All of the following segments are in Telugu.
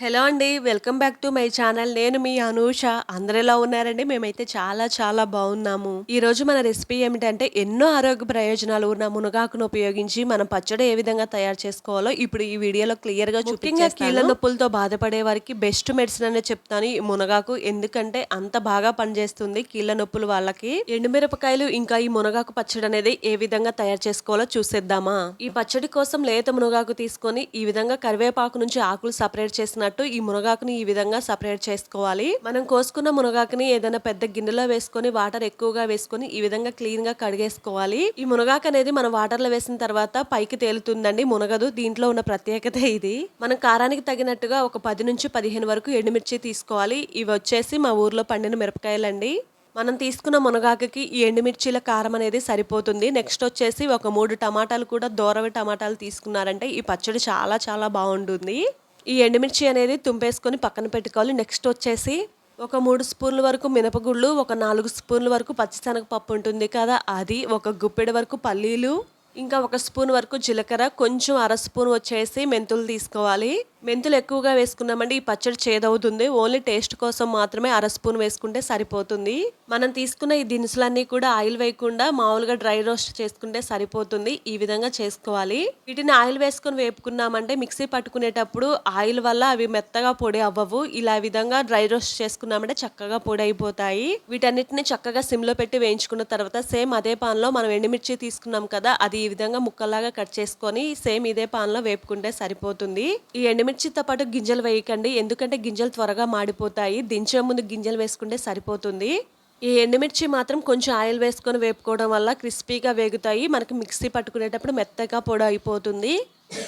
హలో అండి welcome back to my channel. నేను మీ అనూష. అందరు ఎలా ఉన్నారండి? మేమైతే చాలా చాలా బాగున్నాము. ఈ రోజు మన రెసిపీ ఏమిటంటే ఎన్నో ఆరోగ్య ప్రయోజనాలు ఉన్న మునగాకును ఉపయోగించి మనం పచ్చడి ఏ విధంగా తయారు చేసుకోవాలో ఇప్పుడు ఈ వీడియోలో క్లియర్గా ముఖ్యంగా కీళ్ళ నొప్పులతో బాధపడే వారికి బెస్ట్ మెడిసిన్ అనే చెప్తాను ఈ మునగాకు. ఎందుకంటే అంత బాగా పనిచేస్తుంది కీళ్ళ నొప్పులు వాళ్ళకి. ఎండుమిరపకాయలు ఇంకా ఈ మునగాకు పచ్చడి అనేది ఏ విధంగా తయారు చేసుకోవాలో చూసేద్దామా? ఈ పచ్చడి కోసం లేత మునగాకు తీసుకొని ఈ విధంగా కరివేపాకు నుంచి ఆకులు సపరేట్ చేసినట్టు ఈ మునగాకుని ఈ విధంగా సపరేట్ చేసుకోవాలి. మనం కోసుకున్న మునగాకుని ఏదైనా పెద్ద గిన్నెలో వేసుకొని వాటర్ ఎక్కువగా వేసుకొని ఈ విధంగా క్లీన్గా కడిగేసుకోవాలి. ఈ మునగాకు అనేది మనం వాటర్లో వేసిన తర్వాత పైకి తేలుతుందండి మునగదు. దీంట్లో ఉన్న ప్రత్యేకత ఇది. మనం కారానికి తగినట్టుగా ఒక పది నుంచి పదిహేను వరకు ఎండుమిర్చి తీసుకోవాలి. ఇవి వచ్చేసి మా ఊర్లో పండిన మిరపకాయలండి. మనం తీసుకున్న మునగాకుకి ఈ ఎండుమిర్చీల కారం అనేది సరిపోతుంది. నెక్స్ట్ వచ్చేసి ఒక మూడు టమాటాలు కూడా దూరవి టమాటాలు తీసుకున్నారంటే ఈ పచ్చడి చాలా చాలా బాగుంటుంది. ఈ ఎండుమిర్చి అనేది తుంపేసుకొని పక్కన పెట్టుకోవాలి. నెక్స్ట్ వచ్చేసి ఒక మూడు స్పూన్ల వరకు మినపగుళ్ళు ఒక నాలుగు స్పూన్ల వరకు పచ్చిశనగపప్పు ఉంటుంది కదా అది ఒక గుప్పెడు వరకు పల్లీలు ఇంకా ఒక స్పూన్ వరకు జీలకర్ర కొంచెం అర స్పూన్ వచ్చేసి మెంతులు తీసుకోవాలి. మెంతులు ఎక్కువగా వేసుకున్నామంటే ఈ పచ్చడి చేదవుతుంది. ఓన్లీ టేస్ట్ కోసం మాత్రమే అర స్పూన్ వేసుకుంటే సరిపోతుంది. మనం తీసుకున్న ఈ దినుసులన్నీ కూడా ఆయిల్ వేయకుండా మామూలుగా డ్రై రోస్ట్ చేసుకుంటే సరిపోతుంది. ఈ విధంగా చేసుకోవాలి. వీటిని ఆయిల్ వేసుకొని వేపుకున్నామంటే మిక్సీ పట్టుకునేటప్పుడు ఆయిల్ వల్ల అవి మెత్తగా పొడి అవ్వవు. ఇలా విధంగా డ్రై రోస్ట్ చేసుకున్నామంటే చక్కగా పొడి అయిపోతాయి. వీటన్నిటిని చక్కగా సిమ్లో పెట్టి వేయించుకున్న తర్వాత సేమ్ అదే పాన్లో మనం ఎండుమిర్చి తీసుకున్నాం కదా అది ఈ విధంగా ముక్కల్లాగా కట్ చేసుకొని సేమ్ ఇదే పాన్లో వేపుకుంటే సరిపోతుంది. ఈ ఎండుమిర్చితో పాటు గింజలు వేయకండి. ఎందుకంటే గింజలు త్వరగా మాడిపోతాయి. దించే ముందు గింజలు వేసుకుంటే సరిపోతుంది. ఈ ఎండుమిర్చి మాత్రం కొంచెం ఆయిల్ వేసుకొని వేపుకోవడం వల్ల క్రిస్పీగా వేగుతాయి. మనకి మిక్సీ పట్టుకునేటప్పుడు మెత్తగా పొడి అయిపోతుంది.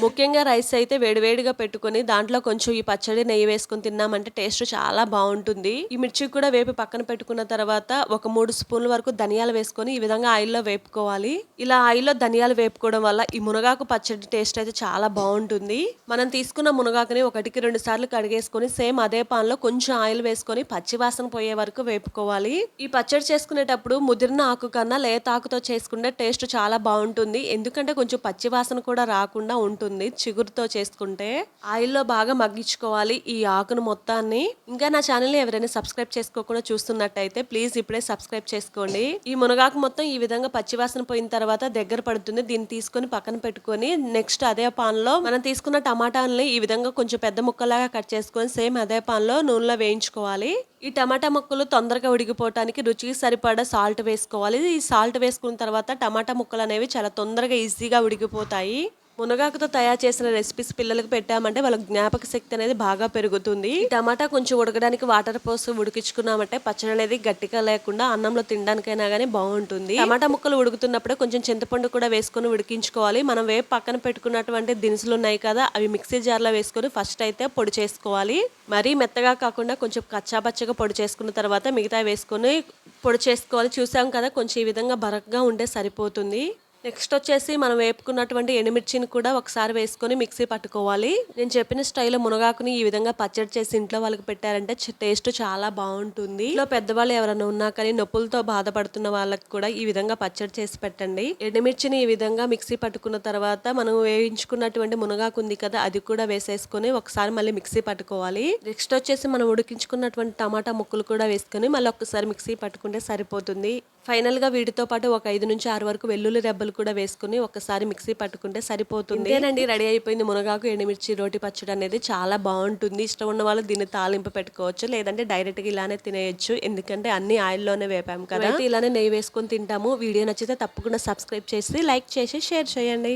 ముఖ్యంగా రైస్ అయితే వేడివేడిగా పెట్టుకొని దాంట్లో కొంచెం ఈ పచ్చడి నెయ్యి వేసుకొని తిన్నామంటే టేస్ట్ చాలా బాగుంటుంది. ఈ మిర్చి కూడా వేపి పక్కన పెట్టుకున్న తర్వాత ఒక మూడు స్పూన్ల వరకు ధనియాలు వేసుకొని ఈ విధంగా ఆయిల్లో వేపుకోవాలి. ఇలా ఆయిల్లో ధనియాలు వేపుకోవడం వల్ల ఈ మునగాకు పచ్చడి టేస్ట్ అయితే చాలా బాగుంటుంది. మనం తీసుకున్న మునగాకుని ఒకటికి రెండు సార్లు కడిగేసుకొని సేమ్ అదే పాన్లో కొంచెం ఆయిల్ వేసుకొని పచ్చివాసన పోయే వరకు వేపుకోవాలి. ఈ పచ్చడి చేసుకునేటప్పుడు ముదిరిన ఆకు కన్నా లేత ఆకుతో చేసుకుంటే టేస్ట్ చాలా బాగుంటుంది. ఎందుకంటే కొంచెం పచ్చివాసన కూడా రాకుండా ఉంటుంది చిగురుతో చేసుకుంటే ఆయిల్లో బాగా మగ్గించుకోవాలి ఈ ఆకును మొత్తాన్ని. ఇంకా నా ఛానల్ని ఎవరైనా సబ్స్క్రైబ్ చేసుకోకుండా చూస్తున్నట్టయితే ప్లీజ్ ఇప్పుడే సబ్స్క్రైబ్ చేసుకోండి. ఈ మునగాకు మొత్తం ఈ విధంగా పచ్చివాసన పోయిన తర్వాత దగ్గర పడుతుంది. దీన్ని తీసుకొని పక్కన పెట్టుకొని నెక్స్ట్ అదే పాన్లో మనం తీసుకున్న టమాటాలని ఈ విధంగా కొంచెం పెద్ద ముక్కలాగా కట్ చేసుకొని సేమ్ అదే పాన్లో నూనెలో వేయించుకోవాలి. ఈ టమాటా ముక్కలు తొందరగా ఉడికిపోవటానికి రుచికి సరిపడా సాల్ట్ వేసుకోవాలి. ఈ సాల్ట్ వేసుకున్న తర్వాత టమాటా ముక్కలు అనేవి చాలా తొందరగా ఈజీగా ఉడికిపోతాయి. మునగాకుతో తయారు చేసిన రెసిపీస్ పిల్లలకు పెట్టామంటే వాళ్ళ జ్ఞాపక శక్తి అనేది బాగా పెరుగుతుంది. టమాటా కొంచెం ఉడకడానికి వాటర్ పోసి ఉడికించుకున్నామంటే పచ్చడి అనేది గట్టిగా లేకుండా అన్నంలో తినడానికైనా కానీ బాగుంటుంది. టమాటా ముక్కలు ఉడుకుతున్నప్పుడే కొంచెం చింతపండు కూడా వేసుకొని ఉడికించుకోవాలి. మనం వేపు పక్కన పెట్టుకున్నటువంటి దినుసులు ఉన్నాయి కదా అవి మిక్సీ జార్లో వేసుకొని ఫస్ట్ అయితే పొడి చేసుకోవాలి. మరీ మెత్తగా కాకుండా కొంచెం కచ్చాపచ్చగా పొడి చేసుకున్న తర్వాత మిగతా వేసుకొని పొడి చేసుకోవాలి. చూసాం కదా కొంచెం ఈ విధంగా బరక్గా ఉంటే సరిపోతుంది. నెక్స్ట్ వచ్చేసి మనం వేపుకున్నటువంటి ఎండుమిర్చిని కూడా ఒకసారి వేసుకొని మిక్సీ పట్టుకోవాలి. నేను చెప్పిన స్టైల్లో మునగాకుని ఈ విధంగా పచ్చడి చేసి ఇంట్లో వాళ్ళకి పెట్టారంటే టేస్ట్ చాలా బాగుంటుంది. ఇంట్లో పెద్దవాళ్ళు ఎవరైనా ఉన్నా కానీ నొప్పులతో బాధపడుతున్న వాళ్ళకి కూడా ఈ విధంగా పచ్చడి చేసి పెట్టండి. ఎండుమిర్చిని ఈ విధంగా మిక్సీ పట్టుకున్న తర్వాత మనం వేయించుకున్నటువంటి మునగాకు ఉంది కదా అది కూడా వేసేసుకొని ఒకసారి మళ్ళీ మిక్సీ పట్టుకోవాలి. నెక్స్ట్ వచ్చేసి మనం ఉడికించుకున్నటువంటి టమాటా ముక్కలు కూడా వేసుకొని మళ్ళీ ఒకసారి మిక్సీ పట్టుకుంటే సరిపోతుంది. ఫైనల్గా వీటితో పాటు ఒక ఐదు నుంచి ఆరు వరకు వెల్లుల్లి రెబ్బలు కూడా వేసుకుని ఒకసారి మిక్సీ పట్టుకుంటే సరిపోతుంది. ఇదేనండి రెడీ అయిపోయింది మునగాకు ఎండుమిర్చి రోటి పచ్చడి అనేది చాలా బాగుంటుంది. ఇష్టం ఉన్న వాళ్ళు దీన్ని తాలింపు పెట్టుకోవచ్చు లేదంటే డైరెక్ట్గా ఇలానే తినేయచ్చు. ఎందుకంటే అన్ని ఆయిల్లోనే వేపాము కదా. ఇలానే నెయ్యి వేసుకొని తింటాము. వీడియో నచ్చితే తప్పకుండా సబ్స్క్రైబ్ చేసి లైక్ చేసి షేర్ చేయండి.